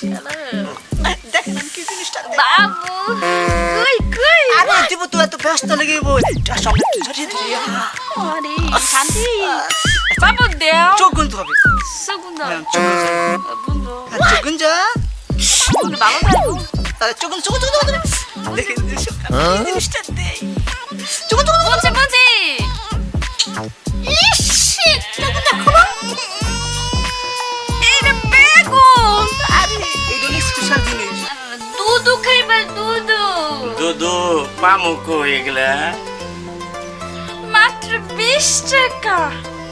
দেখেন আমি কি জিনিসটা বাবু কই কই আরে দিব তুই এত ব্যস্ত লেগে বই সঙ্গে ঝরিয়ে দিবি আরে শান্তি বাবু দেও চোখ গুনতে হবে সুগন্ধ হ্যাঁ, চোখ গুনতে বন্ধু চোখ গুন যা বন্ধু ভালো থাকো তাহলে চোখ গুন চোখ চোখ চোখ। দেখেন জিনিসটা দেই চোখ চোখ চোখ। বলছি বলছি ইস shit, দেখো না। দুধু পামুকো এগুলা মাত্র বিশ টাকা।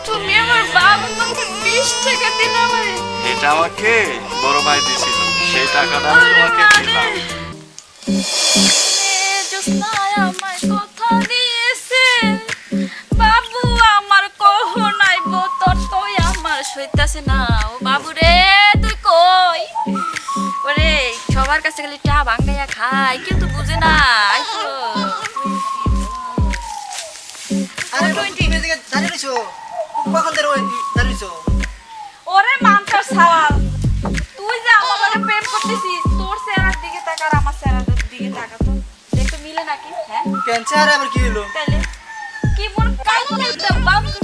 তুমি আমার বাবা মাকে বিশ টাকা আমারে। এটা আমাকে বড় ভাই দিছিল। সেই টাকাটা আমি তোমাকে দিলাম। আমার কখন আইব তোর তুই আমার সইতাছে না। সবার কাছে গেলে টা ভাঙ্গাইয়া খাই কিন্তু বুঝে না ওরে মানকার তুই যে আমার প্রেম করতেছিস তোর চেহারার দিকে তাকা আর আমার চেহারার দিকে তাকা তো দেখতে মিলে নাকি? হ্যাঁ? ক্যান্সার আবার কি হলো? তাহলে কি মন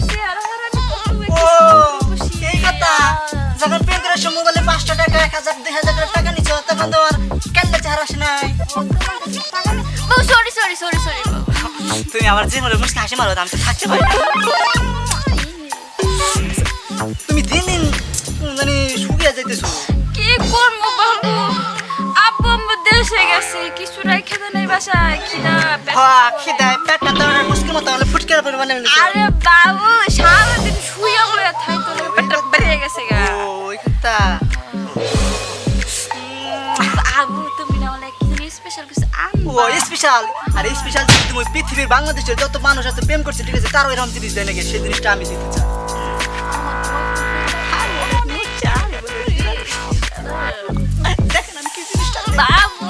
চেহারা হারা কত এই কথা। যখন সময় মোবাইলে পাঁচশো টাকা এক হাজার দুই হাজার টাকা নিচ্ছ তখন তো আর কেন্দ্রে চেহারা আসে নাই। বাবু সরি সরি সরি সরি তুমি আমার মনে মুসকে হাসি মারো আমি তো থাকতে পারি তুমি দিন দিন মানে শুকিয়ে যাইতেছো। কি করব বাবু? আব্বু আম্মু দেশে গেছে কিছু রেখে দেয় নাই বাসায় খিদা হ্যাঁ খিদায় পেটটা তো আমার মুসকে মতো হলে ফুটকে পরিমাণে আরে বাবু আবু তুমি না হলে কি জানি স্পেশাল কিছু আনবা। ও স্পেশাল আর স্পেশাল জিনিস তুমি পৃথিবীর বাংলাদেশের যত মানুষ আছে প্রেম করছে ঠিক আছে? তারও এরকম জিনিস দেয় নাকি? সেই জিনিসটা আমি দিতে চাই। আমি কি জিনিসটা দেই। বাবু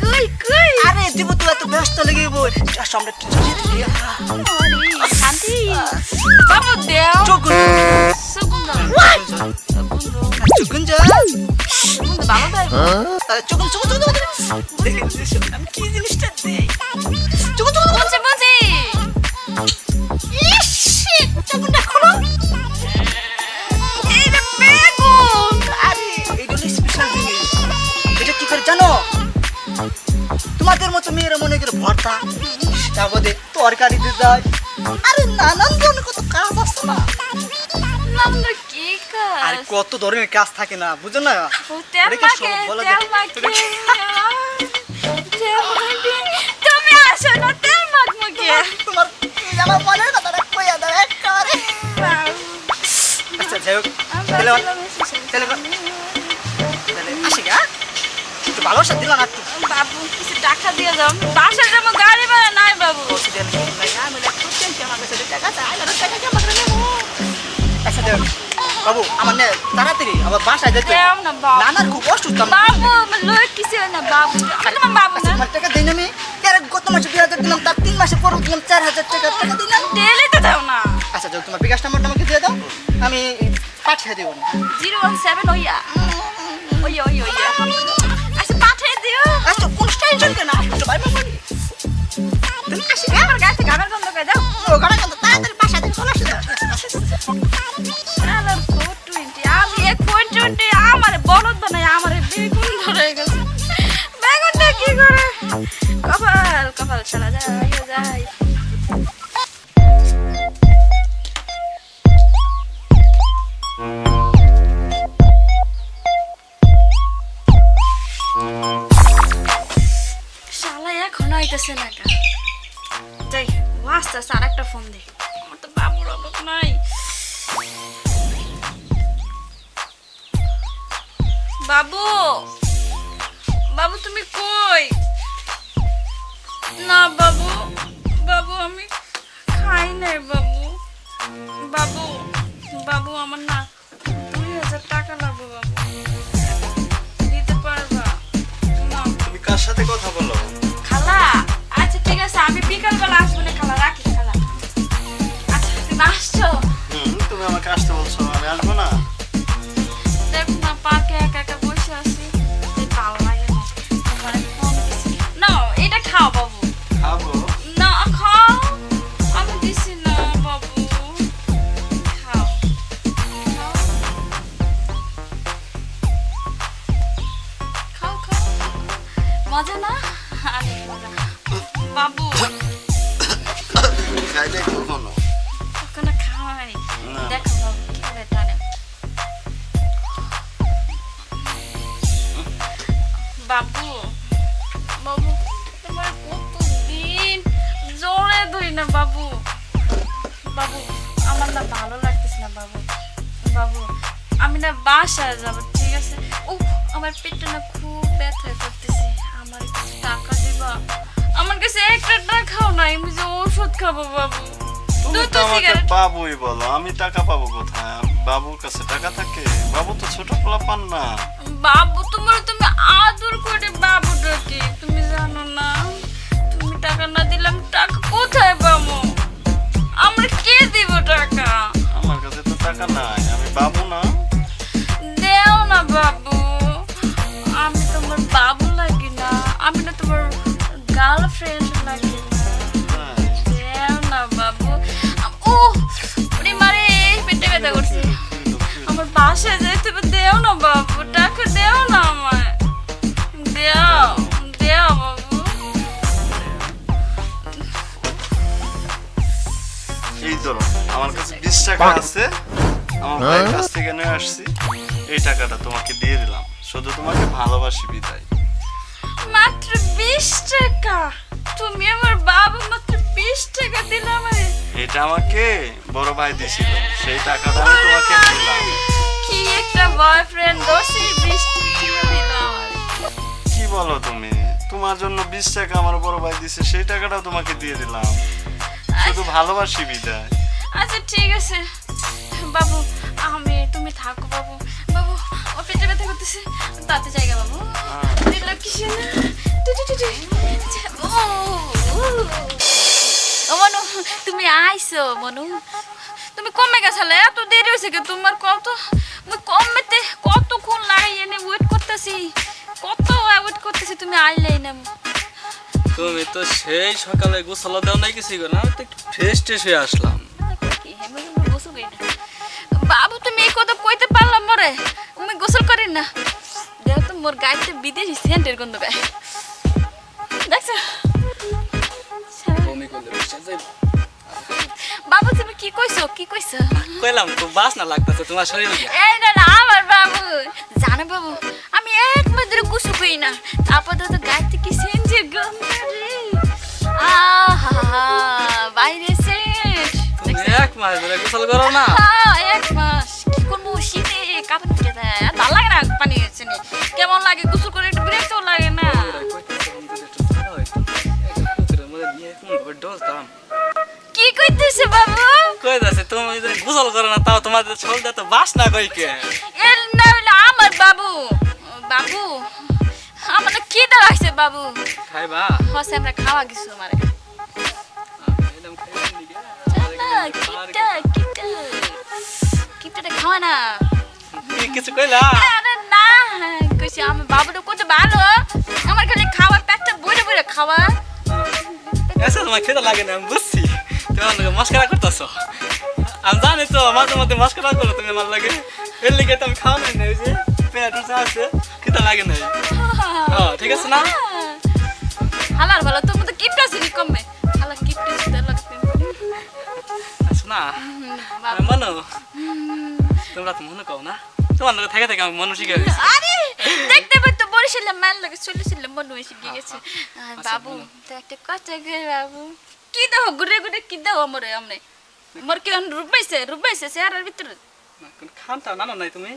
কই কই? আরে শান্তি বাবু দেও চোখ গুন সুগন্ধ বন্ধু চোখ গুন যা বন্ধু ভালো থাকো তাহলে চোখ গুন চোখ গুন, চোখ গুন। দেখেন আমি কি জিনিসটা দেই চোখ গুন, চোখ গুন। বলছি বলছি ইস shit, চাকুটা খোলো এইটা বেগুন আরে এইটা হলো স্পেশাল জিনিস এটা কি করে জানো তোমাদের মতো মেয়েরা মনে করে ভর্তা তারপরে তরকারি দিতে যায় আরে নানান ধরনের কত কাজ আছে না আর কত ধরনের কাজ থাকে না বুঝো না? তুমি আসো না তেল মাখবো কে তোমার তুমি আমার মনের কথাটা কইয়া দাও একবারে আচ্ছা যাই হোক তাহলে আসি গা। একটু ভালোবাসা দিলাম না একটু? বাবু কিছু টাকা দিয়ে যাও বাসা যাব গাড়ি ভাড়া নাই বাবু। টাকা চাই টাকা নেব আচ্ছা হোক। বাবু আমার নে তাড়াতাড়ি আমার বাসায় যেতে দেও না বাবু? নানার খুব অসুস্থ। আমার। বাবু আমার লয় কিছু না বাবু? আমি তোমার বাবু না? আমার টাকা দিই না আমি? এর গত মাসে দুই হাজার দিলাম তার তিন মাসে পর দিলাম চার হাজার টাকা টাকা দিলাম। ডেলি তো দাও না। আচ্ছা যাও তোমার বিকাশ নাম্বারটা আমাকে দিয়ে দাও। আমি পাঠিয়ে দেবো। না জিরো ওয়ান সেভেন ওইয়া ওইয়া ওইয়া ওইয়া আচ্ছা পাঠিয়ে দিও। আচ্ছা কোন টেনশন কেন আসো ভাই মামা তুমি আসি আমার গাছে গানের কপাল কপাল চালা যায় যায়। আইতেছে না কা যাই আস্তে আস্তে আর একটা ফোন দে আমার তো বাবুর অভাব নাই। বাবু বাবু তুমি কই? না বাবু বাবু, আমি খাই নাই বাবু। বাবু বাবু, আমার না দুই হাজার টাকা লাগবে বাবু। বাবু আমি না বাসায় যাব ঠিক আছে? ও আমার পেটটা না খুব ব্যথা করতেছে। আমার টাকা দিবা। আমার কাছে একটা টাকাও নাই আমি যে ওষুধ খাব বাবু। তুমি তো আমাকে বাবুই বলো আমি টাকা পাবো কোথায়? বাবুর কাছে টাকা থাকে? বাবু তো ছোট পোলা পান না। বাবু তোমার তুমি আদর করে বাবু ডাকি। তুমি জানো না তুমি টাকা না দিলাম টাকা কোথায় পাবো? টাকা? তুমি আমার বাবা মাত্র বিশ টাকা দিলে আমারে। এটা আমাকে বড় ভাই দিছিল। সেই টাকাটা আমি তোমাকে দিলাম। কি একটা বয়ফ্রেন্ড দশ বিশ টাকা দিল কি বলো তুমি? তোমার জন্য বিশ টাকা আমার বড় ভাই দিছে সেই টাকাটাও তোমাকে দিয়ে দিলাম। শুধু ভালোবাসি বিদায়। আচ্ছা ঠিক আছে। বাবু আমি তুমি থাকো বাবু। বাবু ও পেটে ব্যথা করতেছে। তাতে জায়গা বাবু দিল কিসে না টু টু টু টু। আচ্ছা, ও, মনু তুমি আইছো মনু। তুমি কমে গেছালে এত দেরি হয়েছে কি তোমার কত? মুই কমেতে কতক্ষণ লাগাই এনে ওয়েট করতেছি? কত ওয়েট করতেছি তুমি আইলেই না। তুমি তো সেই সকালে গোসল দেও নাই কিছু গো না তো ফ্রেশ ট্রেশ হয়ে আসলাম। বাবু তুমি এই কথা কইতে পারলাম মরে আমি গোসল করি না। দেখ তো মোর গাইতে বিদেশি সেন্টের গন্ধ গায় দেখছ বমি করলে। বাবু তুমি কি কইছো? কি কইছো? কইলাম তো বাস না লাগতেছে তোমার শরীর এই না না আমার বাবু। জানো বাবু আমি এক মাস ধরে গোসল করি না। তারপর তো গাইতে কি সেন্টের গন্ধ রে আহা বাইরে সেন্ট এক মাস ধরে গোসল করো না? হ্যাঁ, এক মাস। তাও তোমাদের তো বাস না কই কে এর না হইলে আমার বাবু বাবু আমার কি দাঁড়াইছে বাবু। খাইবা? হসে আমরা খাওয়া গেছো আমারে কিটা কিটা কিটাটা খাওয়া না। কিছু কইলা? আরে না কইছি আমার বাবুটা কত ভালো। আমার খালি খাওয়া পেটটা বইরে বইরে খাওয়া। এসে তোমার খেতে লাগে না আমি বুঝছি। তুমি আমার করতেছো। আমি জানি তো মাঝে মধ্যে মস্করা করো তুমি আমার লাগে এর লিগে তো আমি খাওয়া নাই না যে পেট উঠে আছে খেতে লাগে হ্যাঁ, ঠিক আছে না? হালার ভালো তুমি তো কিপটা ছিলি কমে হালা কিপটা ছিল লাগতে না মনো তোমরা তো মনে কও না তোমার লগে থেকে থেকে আমি মনে শিখে গেছি আরে দেখতে পাই তো বরিশালে মাল লাগে চলেছিল মনে হয়েছে গিয়ে গেছে বাবু তো একটা কথা গে বাবু কি দাও ঘুরে ঘুরে কি দাও আমরে আমনে মোর কি রূপাইছে রূপাইছে চেহারার ভিতরে খানটা নানো নাই তুমি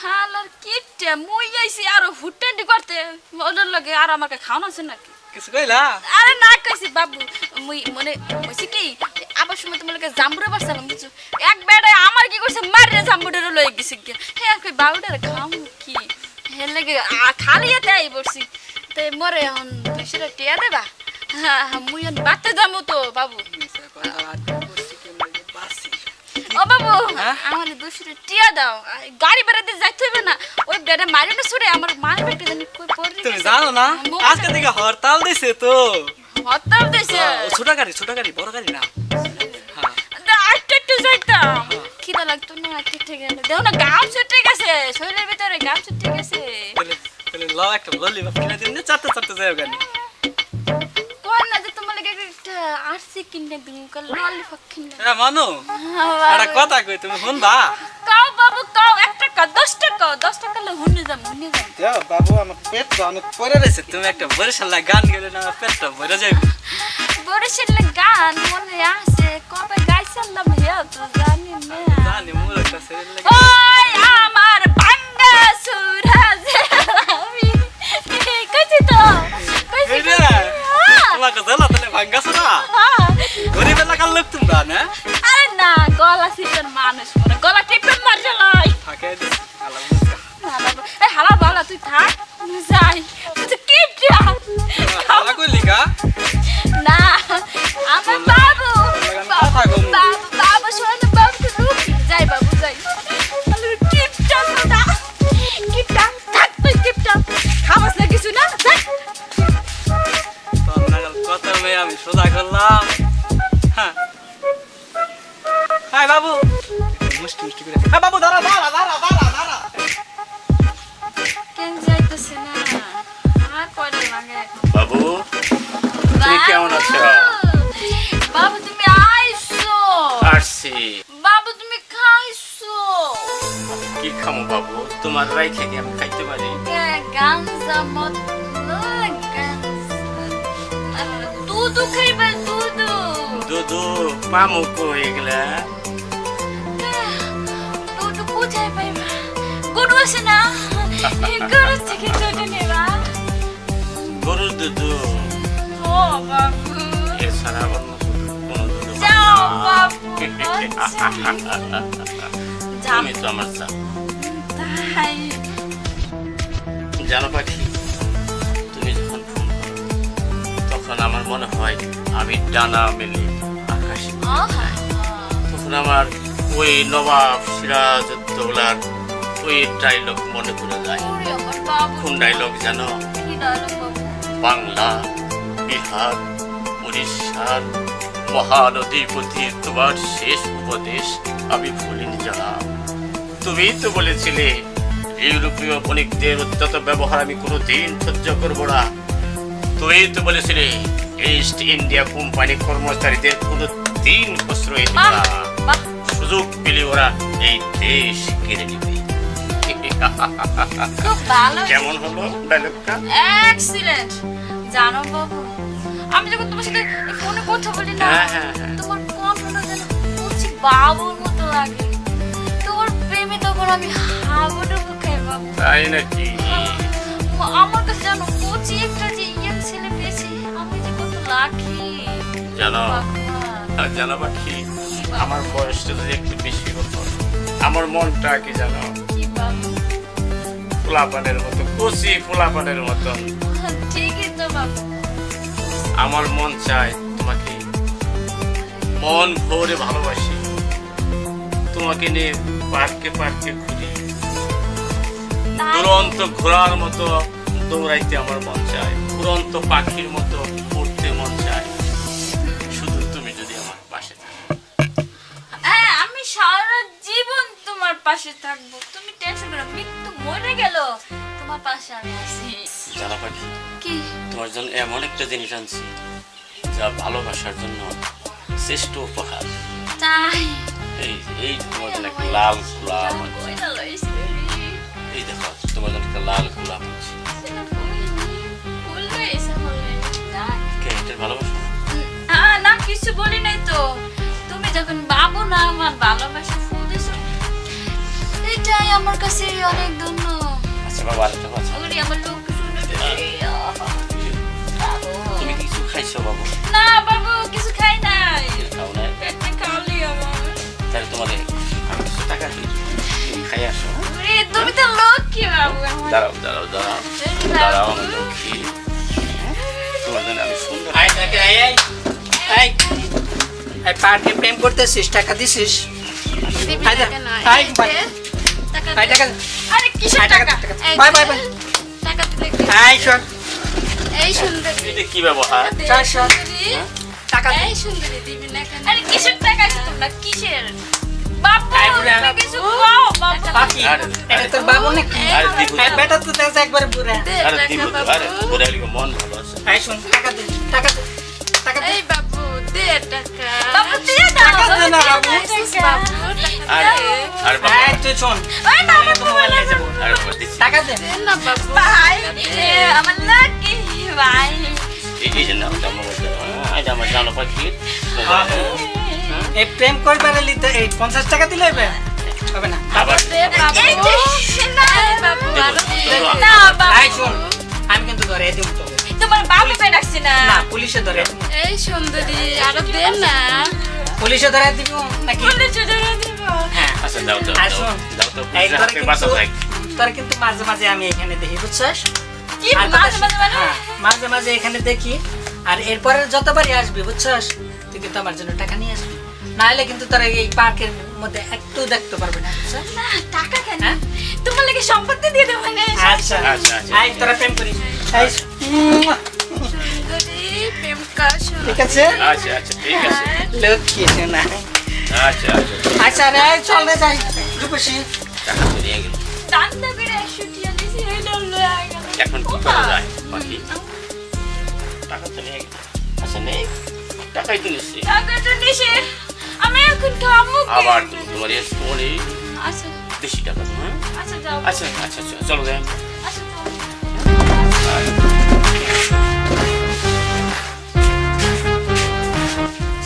হালার কিপটা মুই আইছি আর হুটেন্ডি করতে ওদের লগে আর আমাকে খাওয়ানো আছে নাকি কিছু কইলা আরে না কইছি বাবু মুই মনে হইছে কি আবার সময় তোমার লগে জাম্বুরে বাসলাম বুঝছ এক বেড়ে আমার কি করছে মারিয়ে জাম্বুরে লয়ে গেছে কি হ্যাঁ কই বাবুটারে খাম কি হে লাগে খালি এতে আই বসছি তে মরে এখন দুইশো টিয়া দেবা হ্যাঁ মুই এখন বাড়তে যাব তো বাবু ও বাবু হ্যাঁ? আমার দুশো টিয়া দাও। গাড়ি বেড়াতে যাইতে হইবে না। ওই বেড়ে মারি না ছুড়ে আমার মার বেটে জানি কই পড়ে তুমি জানো না? আজকে থেকে হরতাল দিছে তো। দেশে ও, ছোট গাড়ি ছোট গাড়ি বড় গাড়ি না? হ্যাঁ। আটটা একটু যাইতাম। খিদা লাগতো না কেটে গেলে। দেখো না গাম ছুটে গেছে। শরীরের ভিতরে গাম ছুটে গেছে। তাহলে লাও একটা ললিপপ কিনে দিন চারটে চারটে যাও গাড়ি। একটা আরসি কিনে দিন কল ললিপপ কিনে এ মানু হ্যাঁ, একটা কথা কই তুমি শুনবা? কাও বাবু কাও একটা কা 10 টাকা 10 টাকা লে হুনে যাম হুনে যাম দাও বাবু আমার পেট অনেক পড়ে রয়েছে। তুমি একটা বরিশাল গান গেলে না আমার পেটটা ভরে যাবে। বরিশাল গান মনে আছে কবে গাইছিলাম হে তো জানি না। জানি মোর একটা সেরেল লাগে ওই আমার ভাঙ্গা সুরাজে আমি কইছি তো? কইছি লাগা জালা তাহলে ভাঙ্গাছ না? গরিব এলাকার লোক তোমরা না? আরে না গলা সিপের মানুষ মনে গলা টিপে মার জ্বালাই থাকে এ না আমার বাবু। মুষ্টি মুষ্টি করে হ্যাঁ বাবু দাঁড়া দাঁড়া দাঁড়া দাঁড়া দাঁড়া। কেন যাইতেছে না? আর কয়টা লাগে বাবু তুমি কেমন আছো? বাবু তুমি আইছো আসছি বাবু তুমি খাইছো কি খামো বাবু? তোমার রাই থেকে আমি খাইতে পারি। গাঞ্জা মত দুধু খাইবে দুধু। দুধু পামু কো এগুলা। গরু না গরু থেকে দুধু নেবা গরুর দুধু ও বাবু এছাড়া কোনো যাও বাবু তুমি তো আমার যা তাই জানো পাখি তুমি যখন ফোন করো তখন আমার মনে হয় আমি ডানা মেলে আকাশে তখন আমার ওই নবাব সিরাজউদ্দৌলার ওই ডায়লগ মনে পড়ে যায়। কোন ডায়লগ জানো? বাংলা বিহার উড়িষ্যার মহানদীপতি তোমার শেষ উপদেশ আমি ভুলিনি জানা তুমি তো বলেছিলে ইউরোপীয় বণিকদের উদ্যত ব্যবহার আমি কোনোদিন সহ্য করব না। তুমি তো বলেছিলে ইস্ট ইন্ডিয়া কোম্পানি কর্মচারীদের কোনো দিন প্রশ্রয় সুযোগ পেলে ওরা এই দেশ কেড়ে নিবে। খুব ভালো। কেমন হলো ডায়লগটা এক্সিলেন্ট জানো বাবু আমি যখন তোমার সাথে ফোনে কথা বলি না হ্যাঁ, হ্যাঁ, হ্যাঁ। তোমার কণ্ঠটা যেন বাবুর মতো লাগে। তোমার প্রেমে তখন আমি হাবুডুবু খাই বাবু। তাই নাকি? আমার কাছে জানো কচি একটা যে ইয়াং ছেলে পেয়েছি আমি যে কত লাকি জানো। আর জানো পাখি আমার বয়সটা যদি একটু বেশি হতো আমার মনটা কি জানো? কি পোলাপানের মতো কচি পোলাপানের মতন ঠিকই তো বাবু। আমার মন চায় তোমাকে মন ভরে ভালোবাসি। তোমাকে নিয়ে পার্কে পার্কে ঘুরি। দুরন্ত ঘোরার মতো দৌড়াইতে আমার মন চায়। দুরন্ত পাখির মতো উড়তে মন চায়। শুধু তুমি যদি আমার পাশে থাকো। হ্যাঁ আমি সারা জীবন তোমার পাশে থাকব। তুমি টেনশন করো মরে গেল? তোমার পাশে আমি আছি। জানো পাখি কি? তোমার জন্য এমন একটা জিনিস আনছি যা ভালোবাসার জন্য শ্রেষ্ঠ উপহার। তাই? এই এই তোমার জন্য একটা লাল গোলাপ এই দেখো তোমার জন্য একটা লাল গোলাপ ভালোবাসা? হ্যাঁ না কিছু বলি নাই তো। তুমি যখন বাবু না আমার ভালোবাসা এটাই আমার কাছে অনেক ধন্য। আচ্ছা বাবা আরেকটা কথা। ওরে আমার লোক বাবু তুমি কিছু খাইছো বাবু? না বাবু কিছু খাই নাই। খাও না পেটে খালি আমার। তাহলে তোমাদের আমি কিছু টাকা দিই। তুমি খাই আসো ওরে তুমি তো লক্ষ্মী বাবু আমার দাঁড়াও দাঁড়াও দাঁড়াও। দাঁড়াও আমার লক্ষ্মী। তোমার জন্য আমি সুন্দর আই টাকা আই আই আই আই পার্কে প্রেম করতেছিস টাকা দিছিস। আয় আয় আই টাকা আরে কিসের টাকা, বাই, বাই, বাই। টাকা তুলে আই শোন। এই সুন্দর। এটা কি ব্যবহার? চল, চল। টাকা এই সুন্দরী দিবি না কেন? আরে কিসের টাকা তোমরা? কিসের? বাবু আয় বুড়া। তুমি কিছু খাও? বাবু। পাখি। আরে, এটা তোর বাবু নাকি? আরে বেটা তো একবার বুড়া। আরে টাকা দিব আরে ওরা মন ভালো আছে। টাকা দে টাকা দে টাকা দে। এই বাবু। দে টাকা বাবু দিয়ে দাও টাকা দে না, বাবু আরে। আরে বাবা তুই শোন ওই বাবু আমি তো মোবাইল নিয়ে যাব আরে বাবা দিচ্ছি টাকা দে দে না বাবু ভাই আমার লাকি ভাই এই এই যে নাও জামা মধ্যে এটা আমার জানো পাখি এই প্রেম করবার লিতে এই পঞ্চাশ টাকা দিলে হবে না এই আমি কিন্তু ধরে দিব তো তোমার বাবু পে ডাকছে না? না পুলিশে ধরে এই সুন্দরী আরও দে না। পুলিশে ধরে দিব নাকি? বলে চলে দিব। হ্যাঁ। আচ্ছা দাও দাও দাও তো এই তোরা হাতে কিন্তু মাঝে মাঝে আমি এখানে দেখি বুঝছস? কি মাঝে মাঝে মানে? হ্যাঁ, মাঝে মাঝে এখানে দেখি। আর এরপরে যতবারই আসবি বুঝছস? তুই কিন্তু আমার জন্য টাকা নিয়ে আসবি। নাহলে কিন্তু তোরা এই পার্কের মধ্যে একটু দেখতে পারবি না বুঝছস? না টাকা কেন? হ্যাঁ? তোমার লাগে সম্পত্তি দিয়ে দেবো। না আচ্ছা আচ্ছা, আচ্ছা। আই তোরা প্রেম করিস। আই, সুন্দরী প্রেম কাশো ঠিক আছে? আচ্ছা আচ্ছা ঠিক আছে। লক্ষ্মী শোনা আচ্ছা আচ্ছা। আচ্ছা রে চল রে যাই। রূপসী। টাকা নিয়ে গেল। দান্দা করে একশো টিয়া দিছি হইল লয়া গেল এখন কি করা যায়? বাকি? টাকা নিয়ে গেল। আচ্ছা নেই। টাকাই তো নিচ্ছি। টাকা তো নিছে। আমি এখন খাব আবার তুমি তোমার এই ফোনে আচ্ছা। বেশি টাকা আচ্ছা আচ্ছা আচ্ছা চলো দেখ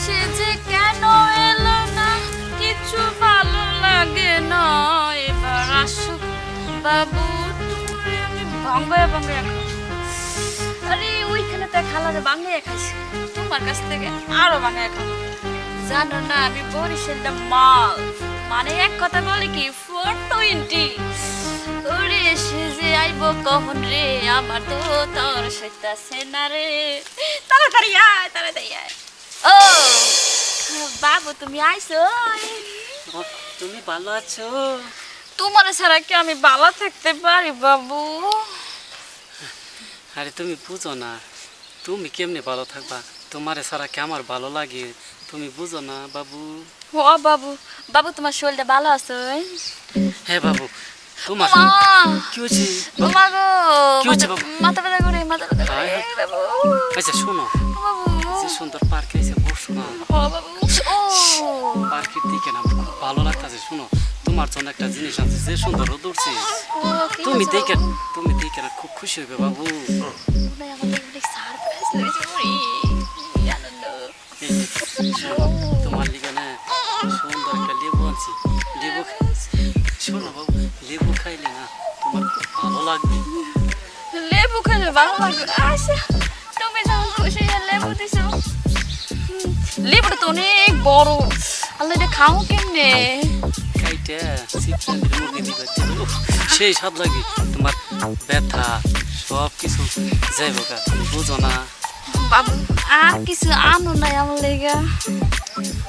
সে যে কেন না কিছু ভালো লাগে না এবার বাবু তুমি আমি ভাঙ্গায় তোমার কাছ থেকে জানো না আমি বরিশালটা মাল মানে এক কথা বলে কি ফোর টোয়েন্টি ওরে সে যে আইব কখন রে? আমার তো তোর সইতাছে না রে। তাড়াতাড়ি আয় তাড়াতাড়ি আয়। ও বাবু তুমি আইছো? তুমি ভালো আছো? তোমার ছাড়া কি আমি ভালো থাকতে পারি বাবু? আরে তুমি বুঝো না তুমি কেমনে ভালো থাকবা? তোমারে ছাড়া কি আমার ভালো লাগে? তুমি বুঝো না বাবু? ও বাবু বাবু তোমার শরীরটা ভালো আছে? হ্যাঁ বাবু তোমার মা! কি হয়েছে? মা গো কি হয়েছে বাবু? মাথা ব্যথা করে মাথা ব্যথা করে। বাবু। আচ্ছা শোনো। যে সুন্দর পার্কে এসে বসো না। ও পার্কের দিকে না খুব ভালো লাগতেছে শোনো। তোমার জন্য একটা জিনিস আছে যে সুন্দর রোদ উঠছে। তুমি? দেখে তুমি দেখে না খুব খুশি হবে বাবু। লাগবে লেবু খেলে ভালো লাগবে আচ্ছা তুমি যখন খুশি লেবু দিছো। লেবুটা তো অনেক বড়। আল্লাহ এটা খাও কেমনে? খাইতে চিপসেন্দের মুরগি দিবে সেই স্বাদ লাগে। তোমার ব্যথা সব কিছু গা তুমি বুঝো না। বাবু আর কিছু আনো নাই আমার লেগা।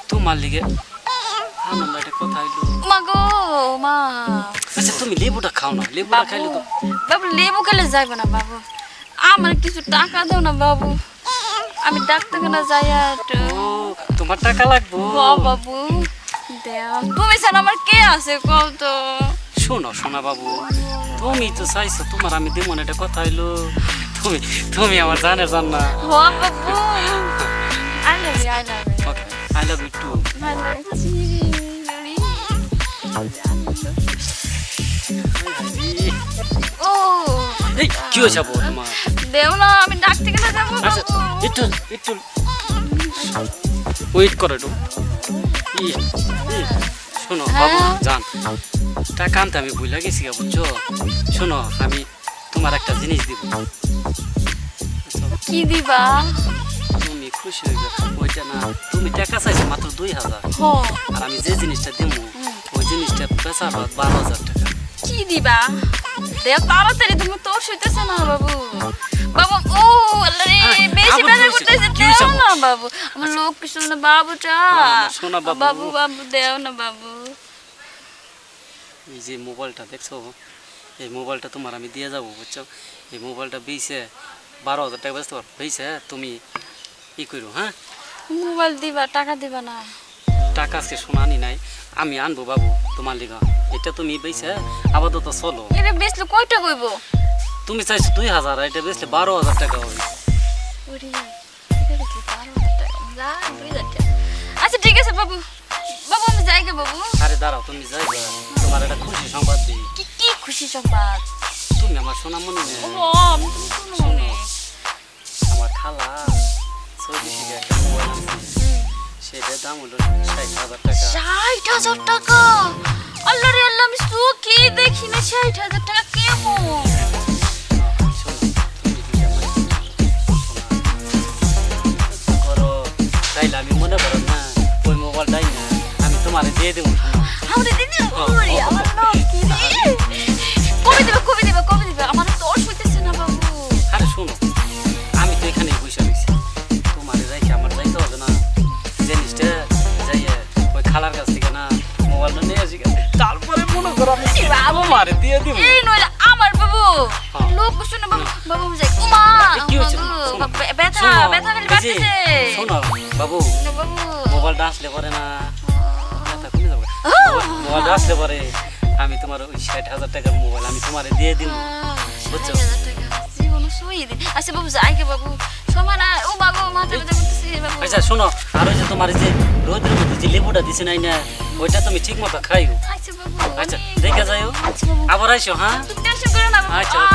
তোমার লিগে কথা হইল। মা গো মা। আচ্ছা তুমি লেবুটা খাও না লেবুটা বাবু খাইলে তো বাবু লেবু খেলে যাইবে না বাবু। আমার কিছু টাকা দাও না বাবু। আমি ডাক্তারখানা যাই তোমার টাকা লাগবো। বাবু দেও। তুমি ছাড়া আমার কে আছে তো। শোনো শোনা বাবু তুমি তো চাইছো তোমার আমি দেবো না একটা কথা হইল। তুমি তুমি আমার জানে জান না। বাবু। I love you I love you. Okay I love you too এই কি হয়েছে আপু তোমার দেও না আমি ডাক্তারখানা যাব আচ্ছা বাবু। একটু একটু ওয়েট করো একটু। শোনো বাবু হ্যাঁ? জান টাকা আনতে আমি ভুলে গেছি গা, বুঝছ? শোনো আমি তোমার একটা জিনিস দিব। কি দিবা? খুশি হইবে। ওইটা না তুমি টাকা চাইছো মাত্র দুই হাজার। আর আমি যে জিনিসটা দিব ওই জিনিসটা পেশা বারো হাজার টাকা। কি দিবা? দেও তাড়াতাড়ি তুমি তো শুইতেছে না বাবু। বাবু ও আল্লাহ রে বেশি ব্যথা করতেছে দেও না বাবু। আমার লোক কিছু না বাবুটা। আমার সোনা বাবু। বাবু বাবু দেও না বাবু। এই যে মোবাইলটা দেখছ এই মোবাইলটা তোমার আমি দিয়ে যাব বুঝছ? এই মোবাইলটা বেইছে বারো হাজার টাকা বেচতে পারো। বেইছে তুমি ই করো হ্যাঁ? মোবাইল দিবা টাকা দিবা না। টাকা আজকে শোনানি নাই আমি আনব বাবু তোমার লিগা। এটা তুমি বেইছে আপাতত চলো। এটা বেচলে কয়টা কইব? তুমি চাইছো দুই হাজার এটা বেচলে বারো হাজার টাকা হবে। আচ্ছা ঠিক আছে বাবু। বাবু আমি যাই গে বাবু। আরে দাঁড়াও তুমি যাইবা তোমার একটা খুশি সংবাদ দিই। কি কি খুশি সংবাদ? তুমি আমার সোনা মনে নেই আমার খালা সেটার দাম হলো ষাট হাজার টাকা। ষাট হাজার টাকা? আল্লাহ রে আল্লাহ আমি সুখী দেখি না ষাট হাজার টাকা কেমন? তাইলে আমি মনে করো না ওই মোবাইল দিয়ে দেবো। আমাদের দিদি ওরে আমার লক্ষ্মী রে দিয়ে দিব। এই নইলে আমার বাবু। হ্যাঁ। লোক শুনে বাবু বাবু যাই উমা কি হয়েছে? বাবু, শোনো, বে- ব্যথা ব্যথা খালি বাড়তেছে। শোনো বাবু। বাবু। মোবাইলটা আসলে পরে না। ব্যথা কমে যাবে। মোবাইলটা আসলে পরে আমি তোমার ওই ষাট হাজার টাকার মোবাইল আমি তোমারে দিয়ে দিব বুঝছ? আচ্ছা বাবু যাই গে বাবু। সময় না ও বাবু মাথা ব্যথা করতেছে আচ্ছা শোনো আর ওই যে তোমার যে রোদের মধ্যে যে লেবুটা দিছে নাই না ওইটা তুমি ঠিক মতো খাইও। আচ্ছা বাবু আচ্ছা দেখে বাবু। যাইও। আচ্ছা আবার আইসো হ্যাঁ? তুই টেনশন করো না বাবু। আচ্ছা, আহ,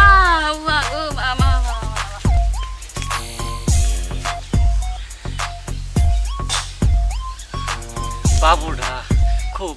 মা গো, মা, মা, মা, মা, মা। বাবুটা খুব